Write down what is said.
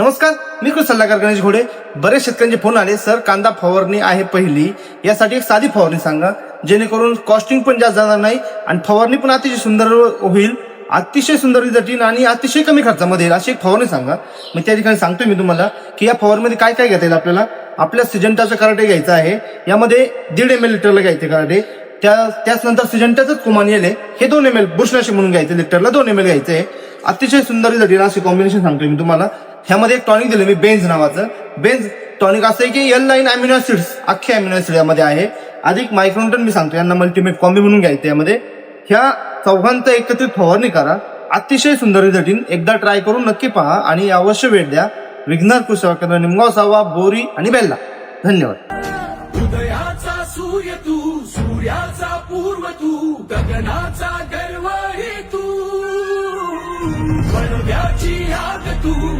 नमस्कार मी कृषी सल्लागार गणेश घोडे. बरेच शेतकऱ्यांचे फोन आले. सर कांदा फवारणी आहे पहिली. यासाठी एक साधी फवारणी सांगा. जेणेकरून कॉस्टिंग पण जास्त जाणार नाही आणि फवारणी पण अतिशय सुंदर होईल. अतिशय सुंदर जटीन आणि अतिशय कमी खर्चामध्ये येईल. अशी एक फवारणी सांगा. मी त्या ठिकाणी सांगतोय मी तुम्हाला की या फवारणीमध्ये काय काय घेता येईल आपल्याला. आपल्या सिजंटाचं कराटे घ्यायचं आहे. यामध्ये दीड एम एल लिटरला घ्यायचे कराटे. त्या त्याच नंतर सिजंटाचंच कुमान येले. हे दोन एम एल बुशनाशी म्हणून घ्यायचे. लिटरला दोन एम एल घ्यायचे. आहे अतिशय सुंदर जटीन असे कॉम्बिनेशन सांगतोय मी तुम्हाला. ह्यामध्ये एक टॉनिक दिलं मी बेन्झ नावाचं. बेन्झ टॉनिक असं आहे की एल नाईन अमिनो ऍसिड्स अख्खे अमिनो ऍसिड यामध्ये आहे. अधिक मायक्रोन्टन मी सांगतो यांना मल्टीमेट कॉम्बी म्हणून घ्यायचं यामध्ये. ह्या चौघांचा एकत्रित फवारणी करा. अतिशय सुंदर रिझल्टीन एकदा ट्राय करून नक्की पहा आणि अवश्य भेट द्या. विघ्नर कृषी केंद्र निमगाव सावा बोरी आणि बेल्ला. धन्यवाद. उदयाचा सूर्य तू सूर्याचा पूर्व तू गगनाचा गर्व हे तू. बनव्याची आग तू